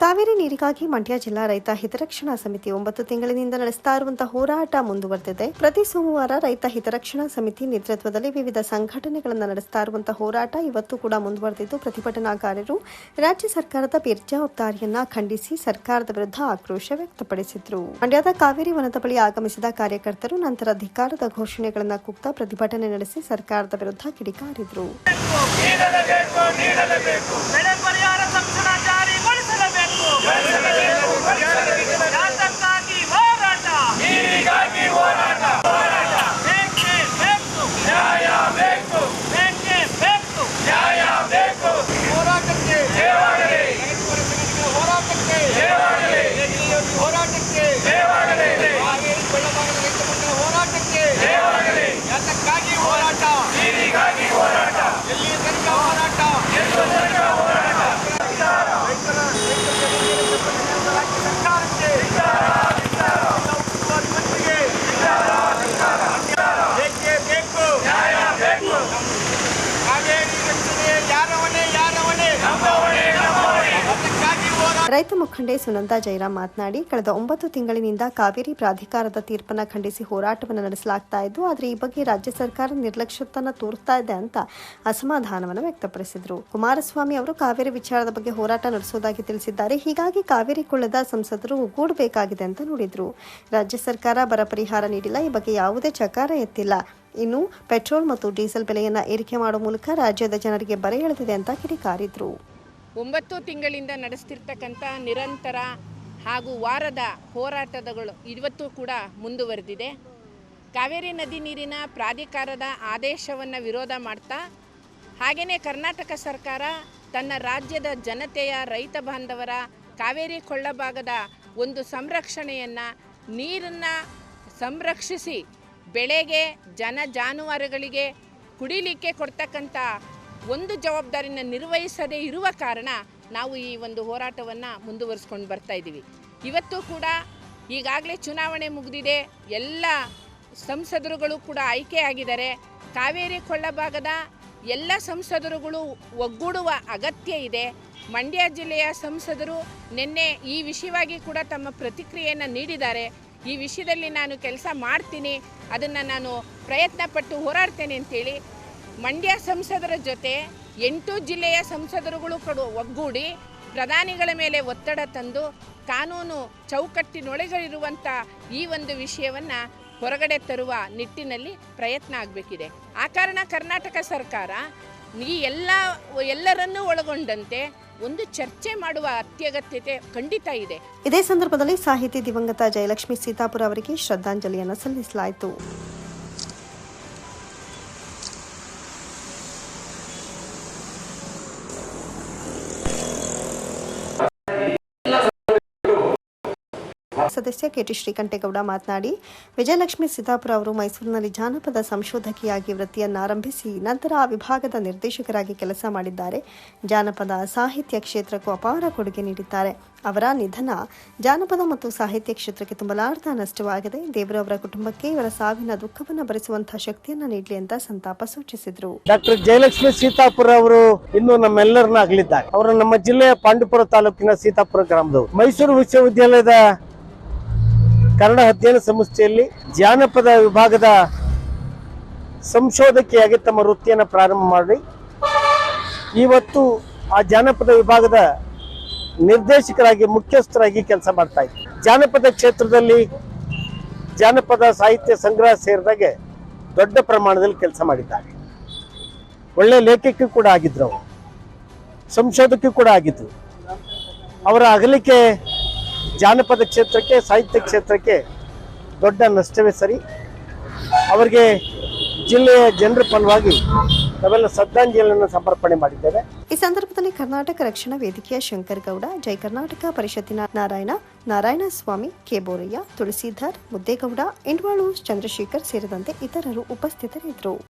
ಕಾವೇರಿ ನೀರಿಗಾಗಿ ಮಂಡ್ಯ ಜಿಲ್ಲಾ ರೈತ ಹಿತರಕ್ಷಣಾ ಸಮಿತಿ ಒಂಬತ್ತು ತಿಂಗಳಿನಿಂದ ನಡೆಸ್ತಾ ಇರುವಂತಹ ಹೋರಾಟ ಮುಂದುವರೆದಿದೆ. ಪ್ರತಿ ಸೋಮವಾರ ರೈತ ಹಿತರಕ್ಷಣಾ ಸಮಿತಿ ನೇತೃತ್ವದಲ್ಲಿ ವಿವಿಧ ಸಂಘಟನೆಗಳನ್ನು ನಡೆಸ್ತಾ ಇರುವಂತಹ ಹೋರಾಟ ಇವತ್ತು ಕೂಡ ಮುಂದುವರೆದಿದ್ದು ಪ್ರತಿಭಟನಾಕಾರರು ರಾಜ್ಯ ಸರ್ಕಾರದ ಬೇರ್ಜವಾಬ್ದಾರಿಯನ್ನ ಖಂಡಿಸಿ ಸರ್ಕಾರದ ವಿರುದ್ಧ ಆಕ್ರೋಶ ವ್ಯಕ್ತಪಡಿಸಿದ್ರು. ಮಂಡ್ಯದ ಕಾವೇರಿ ವನದ ಬಳಿ ಆಗಮಿಸಿದ ಕಾರ್ಯಕರ್ತರು ನಂತರ ಅಧಿಕಾರದ ಘೋಷಣೆಗಳನ್ನು ಕೂಗ್ತಾ ಪ್ರತಿಭಟನೆ ನಡೆಸಿ ಸರ್ಕಾರದ ವಿರುದ್ಧ ಕಿಡಿಕಾರಿದ್ರು. Thank you. ರೈತ ಮುಖಂಡೆ ಸುನಂದಾ ಜೈರಾಮ್ ಮಾತನಾಡಿ, ಕಳೆದ ಒಂಬತ್ತು ತಿಂಗಳಿನಿಂದ ಕಾವೇರಿ ಪ್ರಾಧಿಕಾರದ ತೀರ್ಪನ್ನು ಖಂಡಿಸಿ ಹೋರಾಟವನ್ನು ನಡೆಸಲಾಗ್ತಾ ಇದ್ದು, ಆದರೆ ಈ ಬಗ್ಗೆ ರಾಜ್ಯ ಸರ್ಕಾರ ನಿರ್ಲಕ್ಷ್ಯತನ ತೋರ್ತಾ ಇದೆ ಅಂತ ಅಸಮಾಧಾನವನ್ನು ವ್ಯಕ್ತಪಡಿಸಿದರು. ಕುಮಾರಸ್ವಾಮಿ ಅವರು ಕಾವೇರಿ ವಿಚಾರದ ಬಗ್ಗೆ ಹೋರಾಟ ನಡೆಸುವುದಾಗಿ ತಿಳಿಸಿದ್ದಾರೆ. ಹೀಗಾಗಿ ಕಾವೇರಿ ಕೊಳ್ಳದ ಸಂಸದರು ಒಗ್ಗೂಡಬೇಕಾಗಿದೆ ಅಂತ ನೋಡಿದರು. ರಾಜ್ಯ ಸರ್ಕಾರ ಬರ ಪರಿಹಾರ ನೀಡಿಲ್ಲ, ಈ ಬಗ್ಗೆ ಯಾವುದೇ ಚಕಾರ ಎತ್ತಿಲ್ಲ. ಇನ್ನು ಪೆಟ್ರೋಲ್ ಮತ್ತು ಡೀಸೆಲ್ ಬೆಲೆಯನ್ನು ಏರಿಕೆ ಮಾಡುವ ಮೂಲಕ ರಾಜ್ಯದ ಜನರಿಗೆ ಬರೆ ಎಳೆದಿದೆ ಅಂತ ಕಿಡಿಕಾರಿದ್ರು. ಒಂಬತ್ತು ತಿಂಗಳಿಂದ ನಡೆಸ್ತಿರ್ತಕ್ಕಂಥ ನಿರಂತರ ಹಾಗೂ ವಾರದ ಹೋರಾಟದಗಳು ಇವತ್ತು ಕೂಡ ಮುಂದುವರೆದಿದೆ. ಕಾವೇರಿ ನದಿ ನೀರಿನ ಪ್ರಾಧಿಕಾರದ ಆದೇಶವನ್ನು ವಿರೋಧ ಮಾಡ್ತಾ ಹಾಗೆಯೇ ಕರ್ನಾಟಕ ಸರ್ಕಾರ ತನ್ನ ರಾಜ್ಯದ ಜನತೆಯ ರೈತ ಬಾಂಧವರ ಕಾವೇರಿ ಕೊಳ್ಳಭಾಗದ ಒಂದು ಸಂರಕ್ಷಣೆಯನ್ನು, ನೀರನ್ನು ಸಂರಕ್ಷಿಸಿ ಬೆಳೆಗೆ, ಜನ ಜಾನುವಾರುಗಳಿಗೆ ಕುಡಿಲಿಕ್ಕೆ ಕೊಡ್ತಕ್ಕಂಥ ಒಂದು ಜವಾಬ್ದಾರಿನ ನಿರ್ವಹಿಸದೇ ಇರುವ ಕಾರಣ ನಾವು ಈ ಒಂದು ಹೋರಾಟವನ್ನು ಮುಂದುವರಿಸ್ಕೊಂಡು ಬರ್ತಾ ಇದ್ದೀವಿ. ಇವತ್ತು ಕೂಡ ಈಗಾಗಲೇ ಚುನಾವಣೆ ಮುಗಿದಿದೆ. ಎಲ್ಲ ಸಂಸದರುಗಳು ಕೂಡ ಆಯ್ಕೆಯಾಗಿದ್ದಾರೆ. ಕಾವೇರಿ ಕೊಳ್ಳಭಾಗದ ಎಲ್ಲ ಸಂಸದರುಗಳು ಒಗ್ಗೂಡುವ ಅಗತ್ಯ ಇದೆ. ಮಂಡ್ಯ ಜಿಲ್ಲೆಯ ಸಂಸದರು ನಿನ್ನೆ ಈ ವಿಷಯವಾಗಿ ಕೂಡ ತಮ್ಮ ಪ್ರತಿಕ್ರಿಯೆಯನ್ನು ನೀಡಿದ್ದಾರೆ. ಈ ವಿಷಯದಲ್ಲಿ ನಾನು ಕೆಲಸ ಮಾಡ್ತೀನಿ. ಅದನ್ನು ನಾನು ಪ್ರಯತ್ನ ಪಟ್ಟು ಹೋರಾಡ್ತೇನೆ ಅಂತೇಳಿ ಮಂಡ್ಯ ಸಂಸದರ ಜೊತೆ ಎಂಟು ಜಿಲ್ಲೆಯ ಸಂಸದರುಗಳು ಕಡು ಒಗ್ಗೂಡಿ ಪ್ರಧಾನಿಗಳ ಮೇಲೆ ಒತ್ತಡ ತಂದು ಕಾನೂನು ಚೌಕಟ್ಟಿನೊಳಗಿರುವಂಥ ಈ ಒಂದು ವಿಷಯವನ್ನು ಹೊರಗಡೆ ತರುವ ನಿಟ್ಟಿನಲ್ಲಿ ಪ್ರಯತ್ನ ಆಗಬೇಕಿದೆ. ಆ ಕಾರಣ ಕರ್ನಾಟಕ ಸರ್ಕಾರ ಈ ಎಲ್ಲ ಎಲ್ಲರನ್ನೂ ಒಳಗೊಂಡಂತೆ ಒಂದು ಚರ್ಚೆ ಮಾಡುವ ಅತ್ಯಗತ್ಯತೆ ಖಂಡಿತ ಇದೆ. ಇದೇ ಸಂದರ್ಭದಲ್ಲಿ ಸಾಹಿತಿ ದಿವಂಗತ ಜಯಲಕ್ಷ್ಮಿ ಸೀತಾಪುರ ಅವರಿಗೆ ಶ್ರದ್ಧಾಂಜಲಿಯನ್ನು ಸಲ್ಲಿಸಲಾಯಿತು. ಸದಸ್ಯ ಕೆಟಿ ಶ್ರೀಕಂಠೇಗೌಡ ಮಾತನಾಡಿ, ವಿಜಯಲಕ್ಷ್ಮಿ ಸಿದ್ದಾಪುರ ಅವರು ಮೈಸೂರಿನಲ್ಲಿ ಜಾನಪದ ಸಂಶೋಧಕಿಯಾಗಿ ವೃತ್ತಿಯನ್ನಾರಂಭಿಸಿ ನಂತರ ಆ ವಿಭಾಗದ ನಿರ್ದೇಶಕರಾಗಿ ಕೆಲಸ ಮಾಡಿದ್ದಾರೆ. ಜಾನಪದ ಸಾಹಿತ್ಯ ಕ್ಷೇತ್ರಕ್ಕೂ ಅಪಾರ ಕೊಡುಗೆ ನೀಡಿದ್ದಾರೆ. ಅವರ ನಿಧನ ಜಾನಪದ ಮತ್ತು ಸಾಹಿತ್ಯ ಕ್ಷೇತ್ರಕ್ಕೆ ತುಂಬಲಾರ್ಧ ನಷ್ಟವಾಗಿದೆ. ದೇವರು ಅವರ ಕುಟುಂಬಕ್ಕೆ ಇವರ ಸಾವಿನ ದುಃಖವನ್ನು ಭರಿಸುವಂತಹ ಶಕ್ತಿಯನ್ನು ನೀಡಲಿ ಅಂತ ಸಂತಾಪ ಸೂಚಿಸಿದರು. ಡಾಕ್ಟರ್ ಜಯಲಕ್ಷ್ಮಿ ಸೀತಾಪುರ ಅವರು ಇನ್ನು ನಮ್ಮೆಲ್ಲರನ್ನ ಅಗಲಿದ್ದಾರೆ ಅವರು ನಮ್ಮ ಜಿಲ್ಲೆಯ ಪಾಂಡುಪುರ ತಾಲೂಕಿನ ಸೀತಾಪುರ ಗ್ರಾಮದವರು. ಮೈಸೂರು ವಿಶ್ವವಿದ್ಯಾಲಯದ ಕನ್ನಡ ಅಧ್ಯಯನ ಸಂಸ್ಥೆಯಲ್ಲಿ ಜಾನಪದ ವಿಭಾಗದ ಸಂಶೋಧಕಿಯಾಗಿ ತಮ್ಮ ವೃತ್ತಿಯನ್ನು ಪ್ರಾರಂಭ ಮಾಡಿ. ಇವತ್ತು ಆ ಜಾನಪದ ವಿಭಾಗದ ನಿರ್ದೇಶಕರಾಗಿ, ಮುಖ್ಯಸ್ಥರಾಗಿ ಕೆಲಸ ಮಾಡ್ತಾ ಜಾನಪದ ಕ್ಷೇತ್ರದಲ್ಲಿ ಜಾನಪದ ಸಾಹಿತ್ಯ ಸಂಗ್ರಹ ಸೇರಿದಾಗೆ ದೊಡ್ಡ ಪ್ರಮಾಣದಲ್ಲಿ ಕೆಲಸ ಮಾಡಿದ್ದಾರೆ. ಒಳ್ಳೆ ಲೇಖಕಿ ಕೂಡ ಆಗಿದ್ರು ಅವರು. ಸಂಶೋಧಕಿ ಕೂಡ ಆಗಿದ್ರು. ಅವರ ಅಗಲಿಕೆ ಜಾನಪದ ಕ್ಷೇತ್ರಕ್ಕೆ, ಸಾಹಿತ್ಯ ಕ್ಷೇತ್ರಕ್ಕೆ ದೊಡ್ಡ ನಷ್ಟವೇ ಸರಿ. ಅವರಿಗೆ ಜಿಲ್ಲೆಯ ಜನರ ಪರವಾಗಿ ನಾವೆಲ್ಲ ಶ್ರದ್ಧಾಂಜಲಿಯನ್ನು ಸಮರ್ಪಣೆ ಮಾಡಿದ್ದೇವೆ. ಈ ಸಂದರ್ಭದಲ್ಲಿ ಕರ್ನಾಟಕ ರಕ್ಷಣಾ ವೇದಿಕೆಯ ಶಂಕರ್ ಗೌಡ ಜೈ ಕರ್ನಾಟಕ ಪರಿಷತ್ತಿನ ನಾರಾಯಣ ನಾರಾಯಣ ಸ್ವಾಮಿ ಕೆ ಬೋರಯ್ಯ, ತುಳಸೀಧರ್ ಮುದ್ದೇಗೌಡ ಇಂಡ್ವಾಳು ಚಂದ್ರಶೇಖರ್ ಸೇರಿದಂತೆ ಇತರರು ಉಪಸ್ಥಿತರಿದ್ದರು.